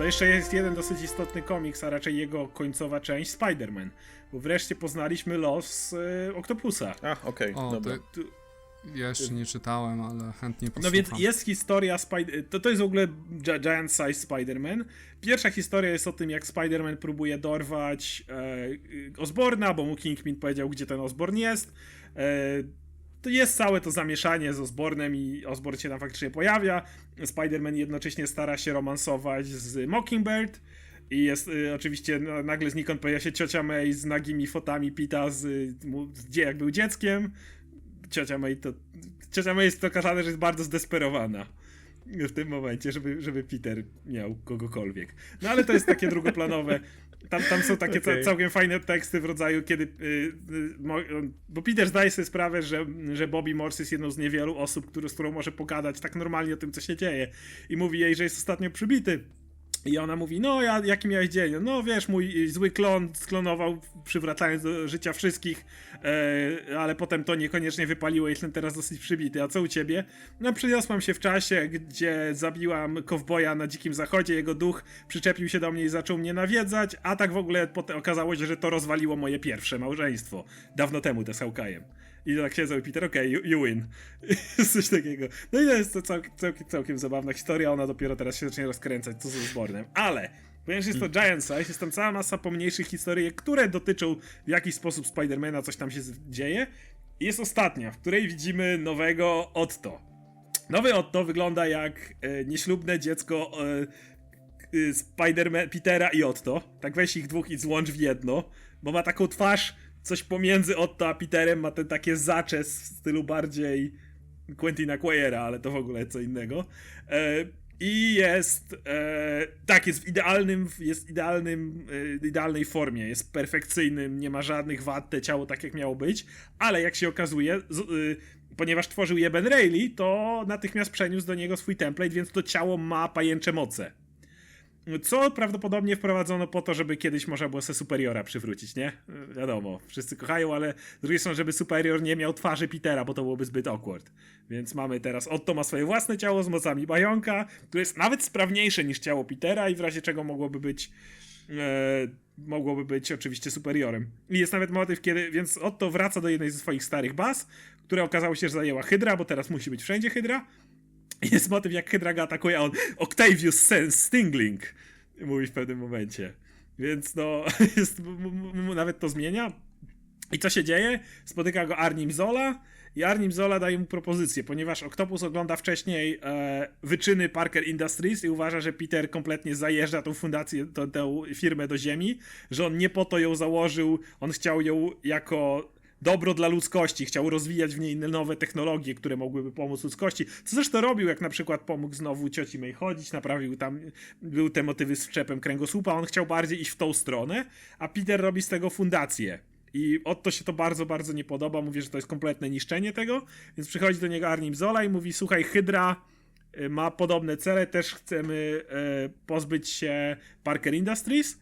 to jeszcze jest jeden dosyć istotny komiks, a raczej jego końcowa część, Spider-Man. Bo wreszcie poznaliśmy los y, Octopusa. A, okej, O, dobra. to ja jeszcze nie czytałem, ale chętnie No posłucham. więc jest historia, Spid- to, to jest w ogóle Gi- Giant Size Spider-Man. Pierwsza historia jest o tym, jak Spider-Man próbuje dorwać e, Osborna, bo mu Kingpin powiedział, gdzie ten Osborn jest. E, to jest całe to zamieszanie z Osbornem i Osborn się tam faktycznie pojawia. Spider-Man jednocześnie stara się romansować z Mockingbird. I jest y, oczywiście no, nagle znikąd pojawia się ciocia May z nagimi fotami Pita z, z jak był dzieckiem. Ciocia May to. Ciocia May jest pokazane, że jest bardzo zdesperowana w tym momencie, żeby, żeby Peter miał kogokolwiek. No ale to jest takie drugoplanowe. Tam, tam są takie Okej. całkiem fajne teksty w rodzaju, kiedy. y, y, bo Peter zdaje sobie sprawę, że, że Bobby Morse jest jedną z niewielu osób, który, z którą może pogadać tak normalnie o tym, co się dzieje. I mówi jej, że jest ostatnio przybity. I ona mówi, no ja, jaki miałeś dzień? No wiesz, mój zły klon sklonował, przywracając do życia wszystkich, e, ale potem to niekoniecznie wypaliło, jestem teraz dosyć przybity. A co u ciebie? No przyniosłam się w czasie, gdzie zabiłam kowboja na dzikim zachodzie, jego duch przyczepił się do mnie i zaczął mnie nawiedzać, a tak w ogóle potem okazało się, że to rozwaliło moje pierwsze małżeństwo. Dawno temu, to z Hawkeye'em. I tak siedzą i Peter, okej, you, you win. Coś takiego. No i to jest to całkiem, całkiem, całkiem zabawna historia, ona dopiero teraz się zacznie rozkręcać, co z Osbornem. Ale, ponieważ jest to Giant Size, jest tam cała masa pomniejszych historii, które dotyczą w jakiś sposób Spidermana, coś tam się dzieje. I jest ostatnia, w której widzimy nowego Otto. Nowy Otto wygląda jak e, nieślubne dziecko e, e, Spiderman, Petera i Otto. Tak weź ich dwóch i złącz w jedno, bo ma taką twarz, coś pomiędzy Otto a Peterem, ma ten takie zaczes w stylu bardziej Quentina Quayera, ale to w ogóle co innego. E, I jest, e, tak, jest w idealnym, jest idealnym, e, idealnej formie, jest perfekcyjnym, nie ma żadnych wad, te ciało tak jak miało być, ale jak się okazuje, ponieważ tworzył je Ben to natychmiast przeniósł do niego swój template, więc to ciało ma pajęcze moce. Co prawdopodobnie wprowadzono po to, żeby kiedyś można było se Superiora przywrócić, nie? Y, Wiadomo, wszyscy kochają, ale z drugiej strony, żeby Superior nie miał twarzy Petera, bo to byłoby zbyt awkward. Więc mamy teraz, Otto ma swoje własne ciało z mocami Bajonka, które jest nawet sprawniejsze niż ciało Petera i w razie czego mogłoby być e, mogłoby być oczywiście superiorem. I jest nawet motyw, kiedy, więc Otto wraca do jednej ze swoich starych baz, która okazało się, że zajęła Hydra, bo teraz musi być wszędzie Hydra. Jest motyw, jak Hydra go atakuje, a on Octavius Sense Stingling mówi w pewnym momencie. Więc no, jest, nawet to zmienia. I co się dzieje? Spotyka go Arnim Zola i Arnim Zola daje mu propozycję, ponieważ Octopus ogląda wcześniej e, wyczyny Parker Industries i uważa, że Peter kompletnie zajeżdża tą fundację, tą, tę firmę do ziemi, że on nie po to ją założył, on chciał ją jako dobro dla ludzkości, chciał rozwijać w niej nowe technologie, które mogłyby pomóc ludzkości. Co zresztą robił, jak na przykład pomógł znowu cioci May chodzić, naprawił tam, był te motywy z wszczepem kręgosłupa, on chciał bardziej iść w tą stronę, a Peter robi z tego fundację. I Otto się to bardzo, bardzo nie podoba, mówi, że to jest kompletne niszczenie tego, więc przychodzi do niego Arnim Zola i mówi, słuchaj, Hydra y, ma podobne cele, też chcemy y, pozbyć się Parker Industries,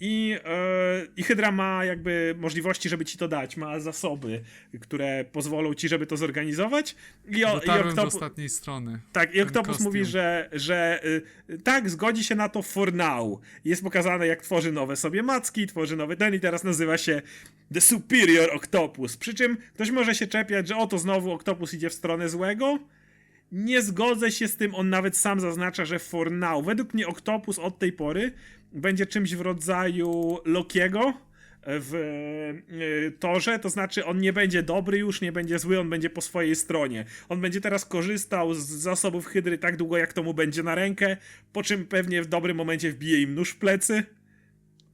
I, e, I Hydra ma jakby możliwości, żeby ci to dać, ma zasoby, które pozwolą ci, żeby to zorganizować. I, o, i Octopus- ostatniej strony. tak, i Octopus kostium. mówi, że, że y, tak, zgodzi się na to for now. Jest pokazane, jak tworzy nowe sobie macki, tworzy nowy ten i teraz nazywa się The Superior Octopus. Przy czym ktoś może się czepiać, że oto znowu Octopus idzie w stronę złego. Nie zgodzę się z tym, on nawet sam zaznacza, że for now. Według mnie Octopus od tej pory będzie czymś w rodzaju Lokiego w y, torze, to znaczy on nie będzie dobry już, nie będzie zły, on będzie po swojej stronie. On będzie teraz korzystał z zasobów Hydry tak długo, jak to mu będzie na rękę, po czym pewnie w dobrym momencie wbije im nóż w plecy.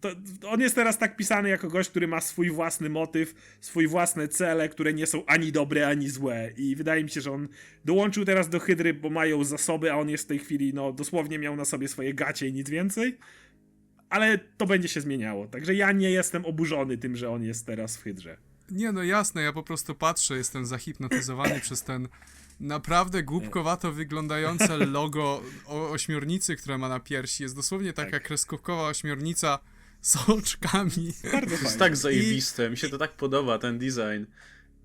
To, on jest teraz tak pisany jako gość, który ma swój własny motyw, swój własne cele, które nie są ani dobre, ani złe. I wydaje mi się, że on dołączył teraz do Hydry, bo mają zasoby, a on jest w tej chwili, no dosłownie miał na sobie swoje gacie i nic więcej. Ale to będzie się zmieniało. Także ja nie jestem oburzony tym, że on jest teraz w Hydrze. Nie no jasne, ja po prostu patrzę, jestem zahipnotyzowany przez ten naprawdę głupkowato wyglądające logo o ośmiornicy, które ma na piersi. Jest dosłownie taka Tak. kreskówkowa ośmiornica z oczkami. Bardzo To jest tak zajebiste, mi się to tak podoba, ten design.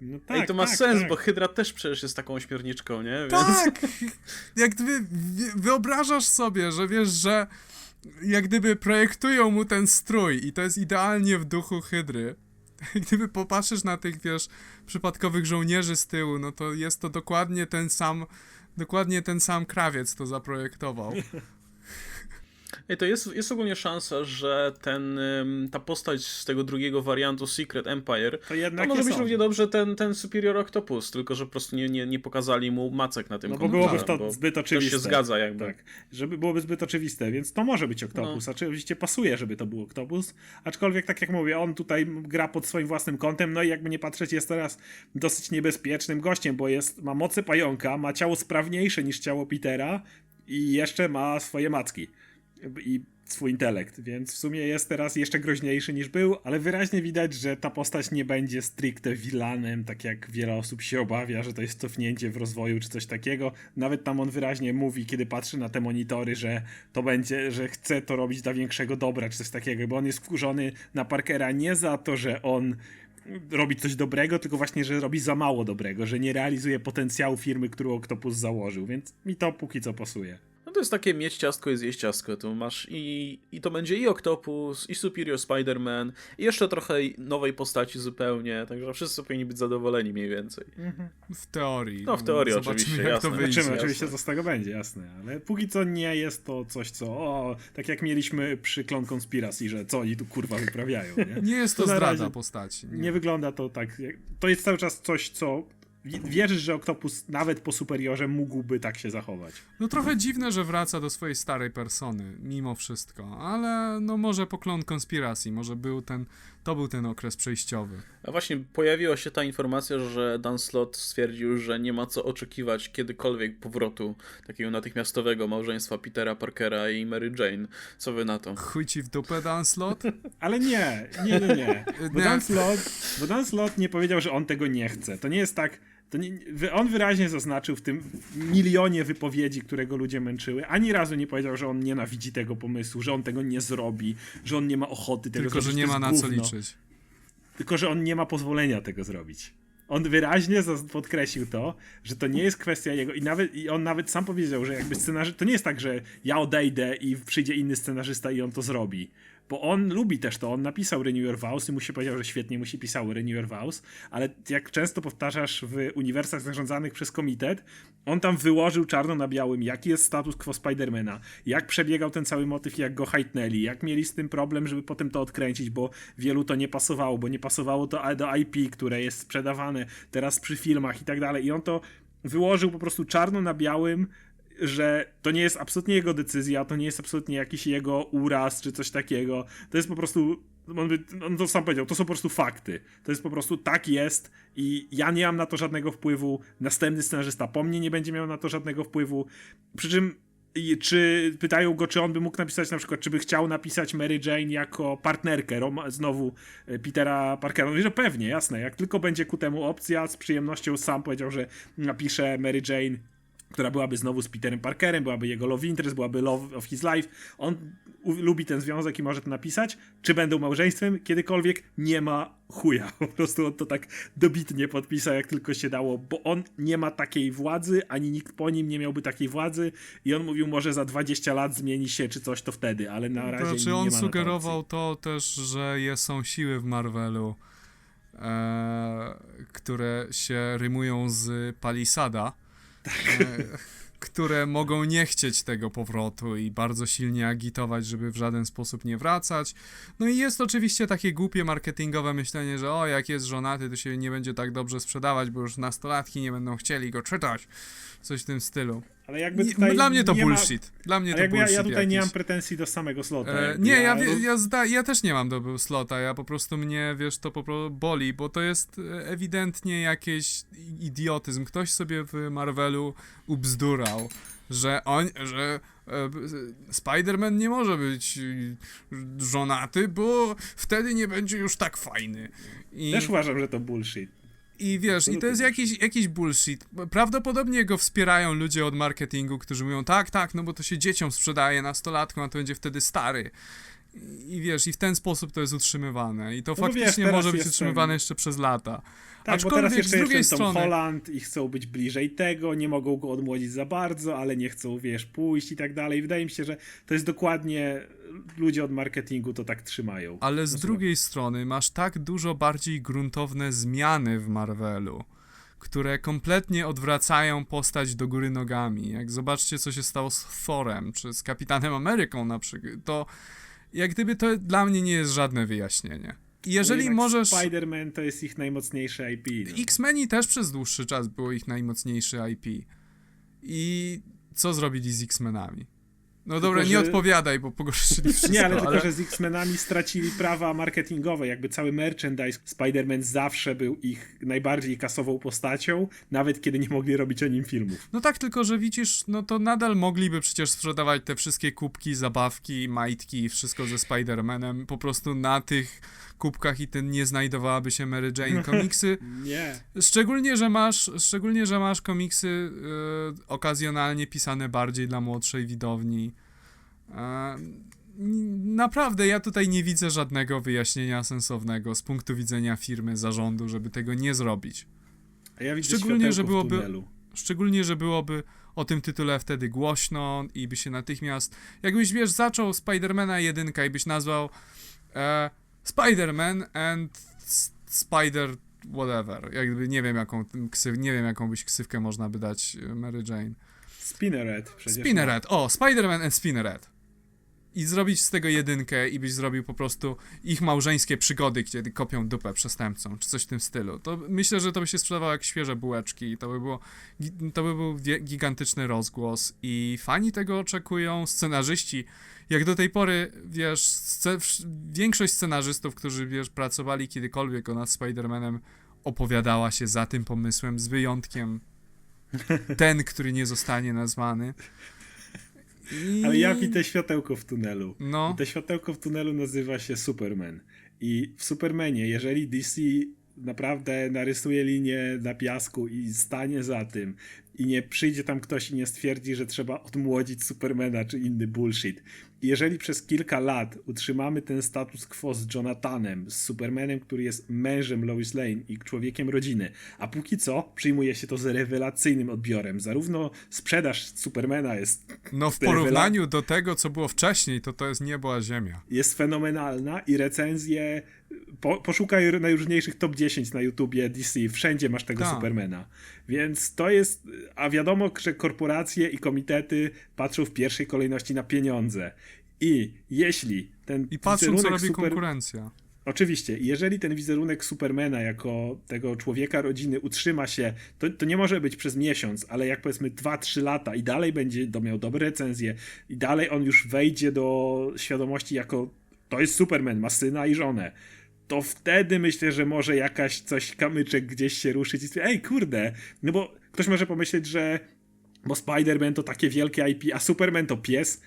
No I to ma tak, sens, tak. bo Hydra też przecież jest taką ośmiorniczką, nie? Więc... Tak! Jak gdyby wyobrażasz sobie, że wiesz, że jak gdyby projektują mu ten strój i to jest idealnie w duchu Hydry. Gdyby popatrzysz na tych, wiesz, przypadkowych żołnierzy z tyłu, no to jest to dokładnie ten sam, dokładnie ten sam krawiec to zaprojektował. To jest, jest ogólnie szansa, że ten, ta postać z tego drugiego wariantu Secret Empire To to jednak może być równie dobrze ten, ten Superior Octopus, tylko że po prostu nie, nie, nie pokazali mu macek na tym No bo byłoby to bo zbyt To oczywiste. się zgadza jakby. Tak, żeby byłoby zbyt oczywiste, więc to może być No. Octopus. A oczywiście pasuje, żeby to był Octopus. Aczkolwiek, tak jak mówię, on tutaj gra pod swoim własnym kątem, no i jakby nie patrzeć, jest teraz dosyć niebezpiecznym gościem, bo jest, ma mocy pająka, ma ciało sprawniejsze niż ciało Petera i jeszcze ma swoje macki. I swój intelekt, więc w sumie jest teraz jeszcze groźniejszy niż był, ale wyraźnie widać, że ta postać nie będzie stricte vilanem, tak jak wiele osób się obawia, że to jest cofnięcie w rozwoju czy coś takiego. Nawet tam on wyraźnie mówi, kiedy patrzy na te monitory, że to będzie, że chce to robić dla większego dobra czy coś takiego, bo on jest wkurzony na Parkera nie za to, że on robi coś dobrego, tylko właśnie, że robi za mało dobrego, że nie realizuje potencjału firmy, którą Octopus założył, więc mi to póki co pasuje. No to jest takie mieć ciastko i zjeść ciastko. Tu masz i, i to będzie i Octopus, i Superior Spider-Man, i jeszcze trochę nowej postaci zupełnie, także wszyscy powinni być zadowoleni mniej więcej. W teorii. No, w teorii Zobaczymy, oczywiście, jak jasne. to wyjdzie. Zobaczymy jasne. oczywiście, co z tego będzie, jasne, ale póki co nie jest to coś, co, o, tak jak mieliśmy przy Klon Conspiracy, że co oni tu kurwa wyprawiają, nie? Nie jest to, To zdrada postaci. Nie. Nie wygląda to tak, jak- to jest cały czas coś, co wierzysz, że Octopus nawet po Superiorze mógłby tak się zachować. No trochę dziwne, że wraca do swojej starej persony, mimo wszystko, ale no może poklon konspiracji, może był ten, to był ten okres przejściowy. A właśnie pojawiła się ta informacja, że Dan Slott stwierdził, że nie ma co oczekiwać kiedykolwiek powrotu takiego natychmiastowego małżeństwa Petera Parkera i Mary Jane. Co wy na to? Chuj ci w dupę, Dan Slot? Ale nie, nie, nie, nie. Bo Nie. Dan Slott, bo Dan Slott nie powiedział, że on tego nie chce. To nie jest tak. Nie, on wyraźnie zaznaczył w tym milionie wypowiedzi, które go ludzie męczyły. Ani razu nie powiedział, że on nienawidzi tego pomysłu, że on tego nie zrobi, że on nie ma ochoty tego Tylko, zrobić. że to nie ma na co gówno. liczyć. Tylko, że on nie ma pozwolenia tego zrobić. On wyraźnie podkreślił to, że to nie jest kwestia jego i nawet i on nawet sam powiedział, że jakby scenarzy... to nie jest tak, że ja odejdę i przyjdzie inny scenarzysta i on to zrobi. Bo on lubi też to, on napisał Renew Your Vows i mu się powiedział, że świetnie mu się pisało Renew Your Vows, ale jak często powtarzasz w uniwersach zarządzanych przez komitet, on tam wyłożył czarno na białym, jaki jest status quo Spidermana, jak przebiegał ten cały motyw, jak go hajtnęli, jak mieli z tym problem, żeby potem to odkręcić, bo wielu to nie pasowało, bo nie pasowało to do IP, które jest sprzedawane teraz przy filmach i tak dalej. I on to wyłożył po prostu czarno na białym, że to nie jest absolutnie jego decyzja, to nie jest absolutnie jakiś jego uraz czy coś takiego. To jest po prostu. On, on to sam powiedział, to są po prostu fakty. To jest po prostu tak jest i ja nie mam na to żadnego wpływu. Następny scenarzysta po mnie nie będzie miał na to żadnego wpływu. Przy czym i czy pytają go, czy on by mógł napisać na przykład, czy by chciał napisać Mary Jane jako partnerkę Roma, znowu e, Petera Parkera. On mówi, że pewnie, jasne, jak tylko będzie ku temu opcja, z przyjemnością sam powiedział, że napisze Mary Jane która byłaby znowu z Peterem Parkerem, byłaby jego love interest, byłaby love of his life. On lubi ten związek i może to napisać. Czy będą małżeństwem? Kiedykolwiek nie ma chuja. Po prostu on to tak dobitnie podpisał, jak tylko się dało, bo on nie ma takiej władzy, ani nikt po nim nie miałby takiej władzy i on mówił, może za 20 lat zmieni się czy coś, to wtedy, ale na razie Znaczy nie on ma to sugerował to też, że są siły w Marvelu, e, które się rymują z Palisada, Tak. e, które mogą nie chcieć tego powrotu i bardzo silnie agitować, żeby w żaden sposób nie wracać. No i jest oczywiście takie głupie marketingowe myślenie, że o, jak jest żonaty, to się nie będzie tak dobrze sprzedawać, bo już nastolatki nie będą chcieli go czytać. Coś w tym stylu. Ale jakby Nie, tutaj dla mnie to nie ma- bullshit. Dla mnie to jakby ja, bullshit ja tutaj nie jakiś. mam pretensji do samego slota. E, nie, ja, ja, ja, zda, ja też nie mam do slota, ja po prostu mnie, wiesz, to po prostu boli, bo to jest e, ewidentnie jakiś idiotyzm. Ktoś sobie w Marvelu ubzdurał, że on, że e, Spider-Man nie może być e, żonaty, bo wtedy nie będzie już tak fajny. I... Też uważam, że to bullshit. I wiesz, i to jest jakiś, jakiś bullshit. Prawdopodobnie go wspierają ludzie od marketingu, którzy mówią, tak, tak, no bo to się dzieciom sprzedaje, nastolatkom, a to będzie wtedy stary. I wiesz, i w ten sposób to jest utrzymywane. I to No wiesz, faktycznie teraz może być jestem- utrzymywane jeszcze przez lata. Tak, Aczkolwiek bo teraz jeszcze z drugiej strony- Holland i chcą być bliżej tego, nie mogą go odmłodzić za bardzo, ale nie chcą, wiesz, pójść i tak dalej. Wydaje mi się, że to jest dokładnie ludzie od marketingu to tak trzymają. Ale z No drugiej strony masz tak dużo bardziej gruntowne zmiany w Marvelu, które kompletnie odwracają postać do góry nogami. Jak zobaczcie, co się stało z Thorem, czy z Kapitanem Ameryką na przykład, to jak gdyby to dla mnie nie jest żadne wyjaśnienie. I Jeżeli możesz... Spider-Man to jest ich najmocniejsze IP. No. X-Meni też przez dłuższy czas było ich najmocniejszy IP. I co zrobili z X-Menami? No dobra, nie że- odpowiadaj, bo pogorszyli wszystko, Nie, ale tylko, że z X-Menami stracili prawa marketingowe. Jakby cały merchandise Spider-Man zawsze był ich najbardziej kasową postacią, nawet kiedy nie mogli robić o nim filmów. No tak, tylko że widzisz, no to nadal mogliby przecież sprzedawać te wszystkie kubki, zabawki, majtki i wszystko ze Spider-Manem po prostu na tych kubkach i ten nie znajdowałaby się Mary Jane. Komiksy, Nie. szczególnie, że masz, szczególnie, że masz komiksy y, okazjonalnie pisane bardziej dla młodszej widowni. Naprawdę, ja tutaj nie widzę żadnego wyjaśnienia sensownego z punktu widzenia firmy, zarządu, żeby tego nie zrobić. A ja widzę Szczególnie, że byłoby-. Szczególnie, że byłoby o tym tytule wtedy głośno i by się natychmiast. Jakbyś wiesz, zaczął Spidermana 1 i byś nazwał e, Spider-Man and Spider whatever. Jakby nie wiem jaką ksyw, nie wiem jaką byś ksywkę można by dać e, Mary Jane. Spinneret przecież. Spinneret. O, Spider-Man and Spinneret. I zrobić z tego jedynkę i byś zrobił po prostu ich małżeńskie przygody, kiedy kopią dupę przestępcom, czy coś w tym stylu. To myślę, że to by się sprzedawało jak świeże bułeczki i to by było, to by był gigantyczny rozgłos i fani tego oczekują, scenarzyści. Jak do tej pory, wiesz, większość scenarzystów, którzy, wiesz, pracowali kiedykolwiek nad Spider-Manem, opowiadała się za tym pomysłem, z wyjątkiem ten, który nie zostanie nazwany. I... Ale ja widzę światełko w tunelu. No, I to światełko w tunelu nazywa się Superman. I w Supermanie, jeżeli DC naprawdę narysuje linię na piasku i stanie za tym i nie przyjdzie tam ktoś i nie stwierdzi, że trzeba odmłodzić Supermana czy inny bullshit. Jeżeli przez kilka lat utrzymamy ten status quo z Jonathanem, z Supermanem, który jest mężem Lois Lane i człowiekiem rodziny, a póki co przyjmuje się to z rewelacyjnym odbiorem. Zarówno sprzedaż Supermana jest no w porównaniu do tego, co było wcześniej, to to jest niebo a ziemia. jest fenomenalna i recenzje. Po, poszukaj najróżniejszych top 10 na YouTubie DC, wszędzie masz tego Tak. Supermana. Więc to jest. A wiadomo, że korporacje i komitety patrzą w pierwszej kolejności na pieniądze. I jeśli ten I patrzą, co robi super... konkurencja. Oczywiście, jeżeli ten wizerunek Supermana jako tego człowieka rodziny utrzyma się, to, to nie może być przez miesiąc, ale jak powiedzmy 2-3 lata i dalej będzie do- miał dobre recenzje i dalej on już wejdzie do świadomości jako to jest Superman, ma syna i żonę, to wtedy myślę, że może jakaś coś, kamyczek gdzieś się ruszyć i stwierdzić, ej kurde, no bo ktoś może pomyśleć, że bo Spider-Man to takie wielkie IP, a Superman to pies.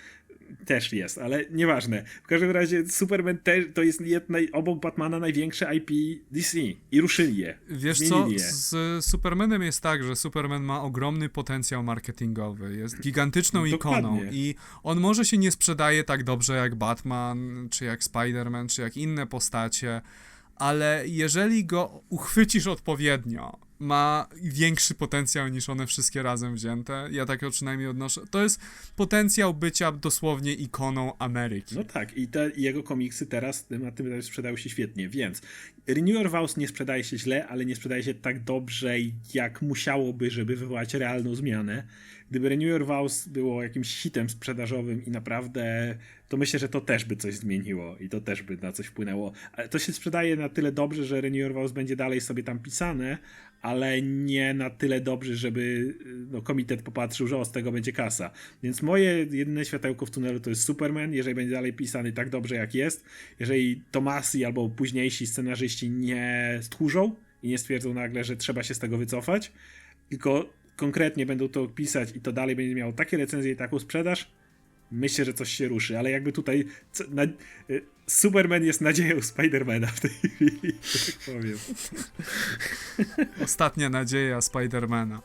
Też jest, ale nieważne. W każdym razie Superman też to jest jedna, obok Batmana największe IP DC i ruszyli je. Wiesz co, je. z Supermanem jest tak, że Superman ma ogromny potencjał marketingowy, jest gigantyczną ikoną i on może się nie sprzedaje tak dobrze jak Batman, czy jak Spider-Man, czy jak inne postacie, ale jeżeli go uchwycisz odpowiednio, ma większy potencjał niż one wszystkie razem wzięte. Ja tak przynajmniej odnoszę. To jest potencjał bycia dosłownie ikoną Ameryki. No tak, i te jego komiksy teraz na tym etapie sprzedają się świetnie, więc Renewer Vows nie sprzedaje się źle, ale nie sprzedaje się tak dobrze, jak musiałoby, żeby wywołać realną zmianę. Gdyby Renewer Vows było jakimś hitem sprzedażowym i naprawdę, to myślę, że to też by coś zmieniło i to też by na coś wpłynęło. Ale to się sprzedaje na tyle dobrze, że Renewer Vows będzie dalej sobie tam pisane, ale nie na tyle dobrze, żeby no, komitet popatrzył, że o, z tego będzie kasa. Więc moje jedyne światełko w tunelu to jest Superman, jeżeli będzie dalej pisany tak dobrze jak jest, jeżeli Tomasi albo późniejsi scenarzyści nie stchórzą i nie stwierdzą nagle, że trzeba się z tego wycofać, tylko konkretnie będą to pisać i to dalej będzie miało takie recenzje i taką sprzedaż, myślę, że coś się ruszy, ale jakby tutaj co- na, y, Superman jest nadzieją Spidermana w tej chwili, tak powiem. Ostatnia nadzieja Spidermana.